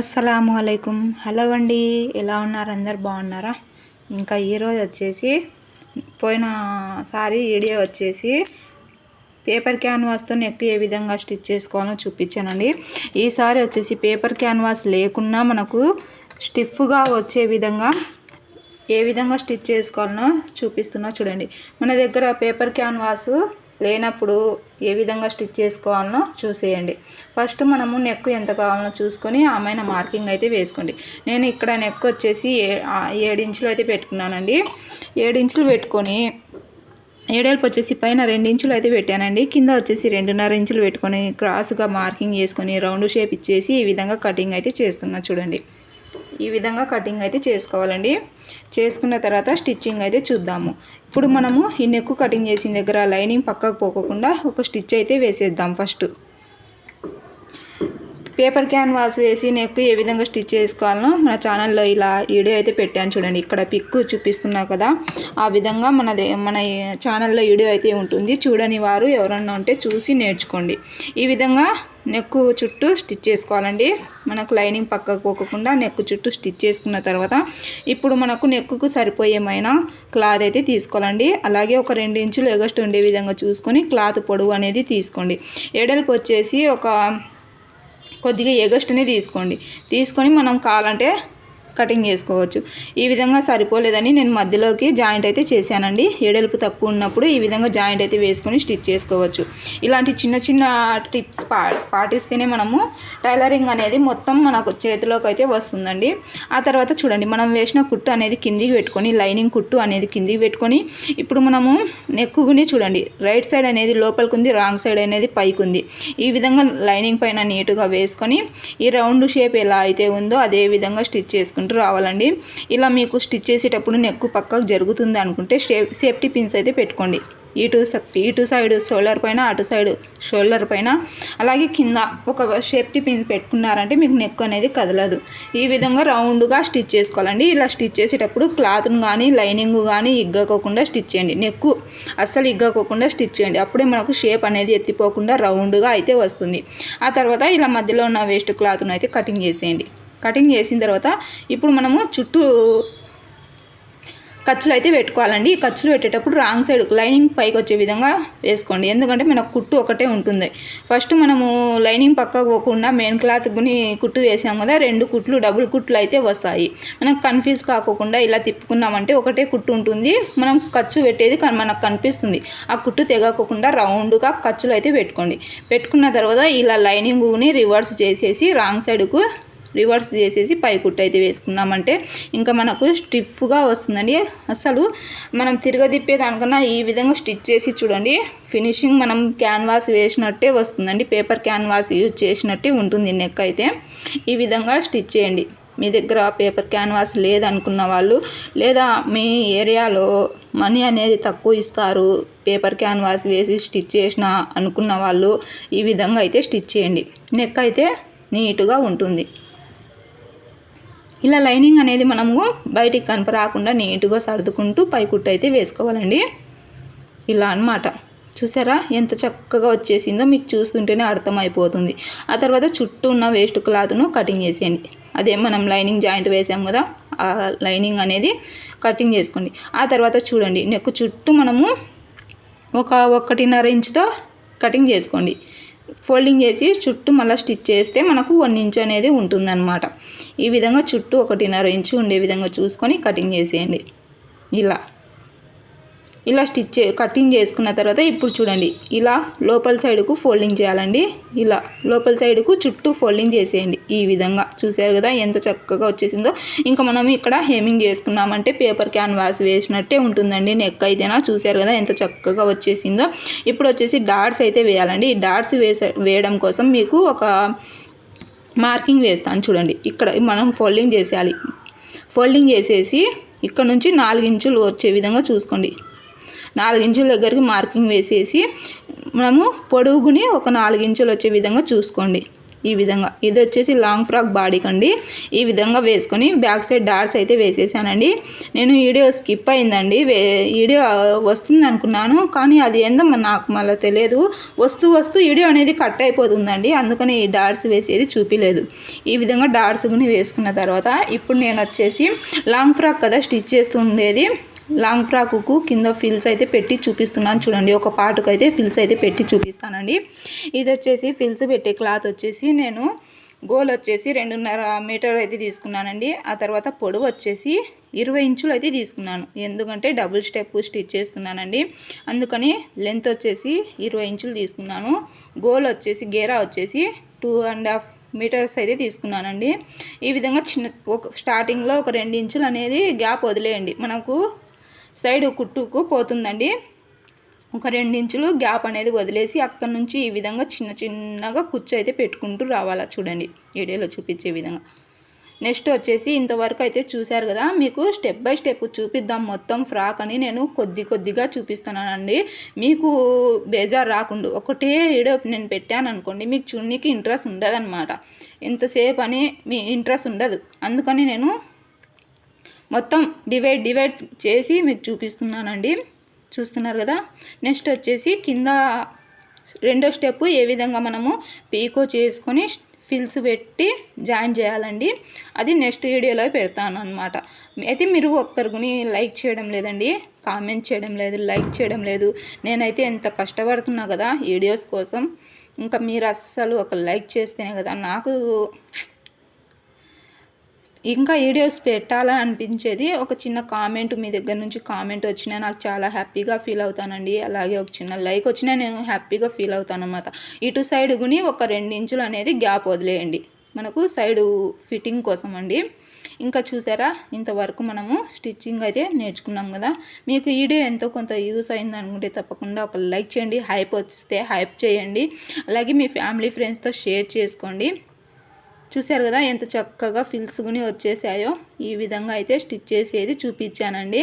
అస్సలాము అయికుం hello అండి ఎలా ఉన్నారు? అందరు బాగున్నారా? ఇంకా ఈరోజు వచ్చేసి పోయినసారి వీడియో వచ్చేసి పేపర్ క్యాన్వాస్తో నెక్ ఏ విధంగా స్టిచ్ చేసుకోవాలో చూపించానండి. ఈసారి వచ్చేసి పేపర్ క్యాన్వాస్ లేకున్నా మనకు స్టిఫ్గా వచ్చే విధంగా ఏ విధంగా స్టిచ్ చేసుకోవాలనో చూపిస్తున్నా చూడండి. మన దగ్గర పేపర్ క్యాన్వాస్ లేనప్పుడు ఏ విధంగా స్టిచ్ చేసుకోవాలనో చూసేయండి. ఫస్ట్ మనము నెక్ ఎంత కావాలనో చూసుకొని ఆమెన మార్కింగ్ అయితే వేసుకోండి. నేను ఇక్కడ నెక్ వచ్చేసి ఏడు ఇంచులు అయితే పెట్టుకున్నానండి. ఏడు ఇంచులు పెట్టుకొని ఏడేళ్ళపు వచ్చేసి పైన రెండు ఇంచులు అయితే పెట్టానండి. కింద వచ్చేసి రెండున్నర ఇంచులు పెట్టుకొని క్రాస్గా మార్కింగ్ చేసుకొని రౌండ్ షేప్ ఇచ్చేసి ఈ విధంగా కటింగ్ అయితే చేస్తున్నా చూడండి. ఈ విధంగా కటింగ్ అయితే చేసుకోవాలండి. చేసుకున్న తర్వాత స్టిచ్చింగ్ అయితే చూద్దాము. ఇప్పుడు మనము ఈ నెక్కు కటింగ్ చేసిన దగ్గర లైనింగ్ పక్కకు పోకుండా ఒక స్టిచ్ అయితే వేసేద్దాం ఫస్ట్ పేపర్ క్యాన్వాస్ వేసి నెక్ ఏ విధంగా స్టిచ్ చేసుకోవాలనో మన ఛానల్లో ఇలా వీడియో అయితే పెట్టాను చూడండి. ఇక్కడ పిక్ చూపిస్తున్నా కదా. ఆ విధంగా మన మన ఛానల్లో వీడియో అయితే ఉంటుంది. చూడని వారు ఎవరన్నా ఉంటే చూసి నేర్చుకోండి. ఈ విధంగా నెక్ చుట్టూ స్టిచ్ చేసుకోవాలండి. మనకు లైనింగ్ పక్కకు పోకుండా నెక్ చుట్టూ స్టిచ్ చేసుకున్న తర్వాత ఇప్పుడు మనకు నెక్కు సరిపోయేమైనా క్లాత్ అయితే తీసుకోవాలండి. అలాగే ఒక రెండు ఇంచులు ఎగస్ట్ ఉండే విధంగా చూసుకొని క్లాత్ పొడవు అనేది తీసుకోండి. ఎడల్పు వచ్చేసి ఒక కొద్దిగా ఎగస్ట్ని తీసుకోండి. తీసుకొని మనం కావాలంటే కటింగ్ చేసుకోవచ్చు. ఈ విధంగా సరిపోలేదని నేను మధ్యలోకి జాయింట్ అయితే చేశానండి. ఏడెలుపు తక్కువ ఉన్నప్పుడు ఈ విధంగా జాయింట్ అయితే వేసుకొని స్టిచ్ చేసుకోవచ్చు. ఇలాంటి చిన్న చిన్న టిప్స్ పా పాటిస్తేనే మనము టైలరింగ్ అనేది మొత్తం మనకు చేతిలోకి అయితే వస్తుందండి. ఆ తర్వాత చూడండి మనం వేసిన కుట్టు అనేది కిందికి పెట్టుకొని లైనింగ్ కుట్టు అనేది కిందికి పెట్టుకొని ఇప్పుడు మనము నెక్కుని చూడండి రైట్ సైడ్ అనేది లోపలికి ఉంది రాంగ్ సైడ్ అనేది పైకి ఉంది ఈ విధంగా లైనింగ్ పైన నీట్గా వేసుకొని ఈ రౌండ్ షేప్ ఎలా అయితే ఉందో అదే విధంగా స్టిచ్ చేసుకుంటాం చేసుకుంటూ రావాలండి. ఇలా మీకు స్టిచ్ చేసేటప్పుడు నెక్కు పక్కకు జరుగుతుంది అనుకుంటే సేఫ్టీ పిన్స్ అయితే పెట్టుకోండి. ఇటు ఇటు సైడ్ షోల్డర్ పైన అటు సైడ్ షోల్డర్ పైన. అలాగే కింద ఒక సేఫ్టీ పిన్స్ పెట్టుకున్నారంటే మీకు నెక్ అనేది కదలదు. ఈ విధంగా రౌండ్గా స్టిచ్ చేసుకోవాలండి. ఇలా స్టిచ్ చేసేటప్పుడు క్లాత్ను కానీ లైనింగ్ కానీ ఇగ్గకోకుండా స్టిచ్ చేయండి. నెక్కు అస్సలు ఇగ్గకోకుండా స్టిచ్ చేయండి. అప్పుడే మనకు షేప్ అనేది ఎత్తిపోకుండా రౌండ్గా అయితే వస్తుంది. ఆ తర్వాత ఇలా మధ్యలో ఉన్న వేస్ట్ క్లాత్ను అయితే కటింగ్ చేసేయండి. కటింగ్ చేసిన తర్వాత ఇప్పుడు మనము చుట్టూ ఖర్చులు అయితే పెట్టుకోవాలండి. ఈ ఖర్చులు పెట్టేటప్పుడు రాంగ్ సైడ్ లైనింగ్ పైకి వచ్చే విధంగా వేసుకోండి. ఎందుకంటే మనకు కుట్టు ఒకటే ఉంటుంది. ఫస్ట్ మనము లైనింగ్ పక్కకు పోకుండా మెయిన్ క్లాత్ని కుట్టు వేసాం కదా రెండు కుట్లు డబుల్ కుట్లు అయితే వస్తాయి. మనకు కన్ఫ్యూజ్ కాకుండా ఇలా తిప్పుకున్నామంటే ఒకటే కుట్టు ఉంటుంది. మనం ఖర్చు పెట్టేది మనకు కనిపిస్తుంది. ఆ కుట్టు తెగకోకుండా రౌండ్గా ఖర్చులు అయితే పెట్టుకోండి. పెట్టుకున్న తర్వాత ఇలా లైనింగ్ని రివర్స్ చేసేసి రాంగ్ సైడ్కు రివర్స్ చేసేసి పై కుట్టు అయితే వేసుకున్నామంటే ఇంకా మనకు స్టిఫ్గా వస్తుందండి. అసలు మనం తిరగదిప్పే దానికన్నా ఈ విధంగా స్టిచ్ చేసి చూడండి ఫినిషింగ్ మనం క్యాన్వాస్ వేసినట్టే వస్తుందండి. పేపర్ క్యాన్వాస్ యూజ్ చేసినట్టే ఉంటుంది నెక్ అయితే. ఈ విధంగా స్టిచ్ చేయండి. మీ దగ్గర పేపర్ క్యాన్వాస్ లేదనుకున్న వాళ్ళు లేదా మీ ఏరియాలో మనీ అనేది తక్కువ ఇస్తారు పేపర్ క్యాన్వాస్ వేసి స్టిచ్ చేసిన అనుకున్న వాళ్ళు ఈ విధంగా అయితే స్టిచ్ చేయండి. నెక్ అయితే నీట్గా ఉంటుంది. ఇలా లైనింగ్ అనేది మనము బయటికి కనపరాకుండా నీట్గా సర్దుకుంటూ పైకుట్టు అయితే వేసుకోవాలండి. ఇలా అనమాట చూసారా? ఎంత చక్కగా వచ్చేసిందో మీకు చూస్తుంటేనే అర్థమైపోతుంది. ఆ తర్వాత చుట్టూ ఉన్న వేస్ట్ క్లాత్ను కటింగ్ చేసేయండి. అదే మనం లైనింగ్ జాయింట్ వేసాం కదా ఆ లైనింగ్ అనేది కటింగ్ చేసుకోండి. ఆ తర్వాత చూడండి నెక్ చుట్టూ మనము ఒక ఒకటిన్నర ఇంచుతో కటింగ్ చేసుకోండి. ఫోల్డింగ్ చేసి చుట్టూ మళ్ళీ స్టిచ్ చేస్తే మనకు వన్ ఇంచ్ అనేది ఉంటుందన్నమాట. ఈ విధంగా చుట్టూ ఒకటిన్నర ఇంచు ఉండే విధంగా చూసుకొని కటింగ్ చేసేయండి. ఇలా. ఇలా స్టిచ్ కటింగ్ చేసుకున్న తర్వాత ఇప్పుడు చూడండి ఇలా లోపల సైడ్కు ఫోల్డింగ్ చేయాలండి. ఇలా లోపల సైడ్కు చుట్టూ ఫోల్డింగ్ చేసేయండి. ఈ విధంగా చూసారు కదా ఎంత చక్కగా వచ్చేసిందో. ఇంకా మనం ఇక్కడ హెమింగ్ చేసుకున్నామంటే పేపర్ క్యాన్వాస్ వేసినట్టే ఉంటుందండి నెక్ అయితేనా చూసారు కదా ఎంత చక్కగా వచ్చేసిందో. ఇప్పుడు వచ్చేసి డాట్స్ అయితే వేయాలండి. ఈ డాట్స్ వేసే వేయడం కోసం మీకు ఒక మార్కింగ్ వేస్తాను చూడండి. ఇక్కడ మనం ఫోల్డింగ్ చేసేయాలి. ఫోల్డింగ్ చేసేసి ఇక్కడ నుంచి నాలుగు ఇంచులు వచ్చే విధంగా చూసుకోండి. నాలుగు ఇంచుల దగ్గరికి మార్కింగ్ వేసేసి మనము పొడుగుని ఒక నాలుగు ఇంచులు వచ్చే విధంగా చూసుకోండి. ఈ విధంగా. ఇది వచ్చేసి లాంగ్ ఫ్రాక్ బాడీకి అండి ఈ విధంగా వేసుకొని బ్యాక్ సైడ్ డాట్స్ అయితే వేసేసానండి. నేను వీడియో స్కిప్ అయిందండి. వీడియో వస్తుంది అనుకున్నాను కానీ అది ఏందో నాకు మళ్ళీ తెలియదు. వస్తూ వస్తూ వీడియో అనేది కట్ అయిపోతుందండి. అందుకని ఈ డాట్స్ వేసేది చూపిలేదు. ఈ విధంగా డాట్స్ గుని వేసుకున్న తర్వాత ఇప్పుడు నేను వచ్చేసి లాంగ్ ఫ్రాక్ కదా స్టిచ్ చేస్తూ ఉండేది. లాంగ్ ఫ్రాకుకు కింద ఫిల్స్ అయితే పెట్టి చూపిస్తున్నాను. చూడండి ఒక పాటుకు అయితే ఫిల్స్ అయితే పెట్టి చూపిస్తానండి. ఇది వచ్చేసి ఫిల్స్ పెట్టే క్లాత్ వచ్చేసి నేను గోల్ వచ్చేసి రెండున్నర మీటర్ అయితే తీసుకున్నానండి. ఆ తర్వాత పొడవు వచ్చేసి ఇరవై ఇంచులు అయితే తీసుకున్నాను. ఎందుకంటే డబుల్ స్టెప్ స్టిచ్ చేస్తున్నానండి. అందుకని లెంత్ వచ్చేసి ఇరవై ఇంచులు తీసుకున్నాను. గోల్ వచ్చేసి గేరా వచ్చేసి టూ అండ్ హాఫ్ మీటర్స్ అయితే తీసుకున్నానండి. ఈ విధంగా చిన్న ఒక స్టార్టింగ్లో ఒక రెండు ఇంచులు అనేది గ్యాప్ వదిలేయండి. మనకు సైడ్ కుట్టుకు పోతుందండి. ఒక రెండించులు గ్యాప్ అనేది వదిలేసి అక్కడ నుంచి ఈ విధంగా చిన్న చిన్నగా కుచ్చు అయితే పెట్టుకుంటూ రావాలా చూడండి. వీడియోలో చూపించే విధంగా. నెక్స్ట్ వచ్చేసి ఇంతవరకు అయితే చూశారు కదా మీకు స్టెప్ బై స్టెప్ చూపిద్దాం మొత్తం ఫ్రాక్ అని నేను కొద్ది కొద్దిగా చూపిస్తున్నానండి. మీకు బేజార్ రాకుండా. ఒకటే వీడియో నేను పెట్టాను అనుకోండి మీకు చున్నీకి ఇంట్రెస్ట్ ఉండదన్నమాట. ఎంతసేపు అని మీ ఇంట్రెస్ట్ ఉండదు. అందుకని నేను మొత్తం డివైడ్ డివైడ్ చేసి మీకు చూపిస్తున్నానండి. చూస్తున్నారు కదా? నెక్స్ట్ వచ్చేసి కింద రెండో స్టెప్ ఏ విధంగా మనము పీకో చేసుకొని ఫిల్స్ పెట్టి జాయిన్ చేయాలండి. అది నెక్స్ట్ వీడియోలో పెడతాను అనమాట అయితే మీరు ఒక్కరిని లైక్ చేయడం లేదండి కామెంట్ చేయడం లేదు లైక్ చేయడం లేదు. నేనైతే ఎంత కష్టపడుతున్నా కదా వీడియోస్ కోసం. ఇంకా మీరు అస్సలు ఒక లైక్ చేస్తేనే కదా నాకు ఇంకా వీడియోస్ పెట్టాలా అనిపించేది. ఒక చిన్న కామెంట్ మీ దగ్గర నుంచి కామెంట్ వచ్చినా నాకు చాలా హ్యాపీగా ఫీల్ అవుతానండి. అలాగే ఒక చిన్న లైక్ వచ్చినా నేను హ్యాపీగా ఫీల్ అవుతాను అనమాట ఇటు సైడ్ గుని ఒక రెండు ఇంచులు అనేది గ్యాప్ వదిలేయండి. మనకు సైడ్ ఫిట్టింగ్ కోసం అండి. ఇంకా చూసారా ఇంతవరకు మనము స్టిచ్చింగ్ అయితే నేర్చుకున్నాం కదా. మీకు వీడియో ఎంతో కొంత యూస్ అయింది అనుకుంటే తప్పకుండా ఒక లైక్ చేయండి. హైప్ వస్తే హైప్ చేయండి. అలాగే మీ ఫ్యామిలీ ఫ్రెండ్స్తో షేర్ చేసుకోండి. చూశారు కదా ఎంత చక్కగా ఫిల్స్ గుని వచ్చేసాయో? ఈ విధంగా అయితే స్టిచ్ చేసేది చూపించానండి.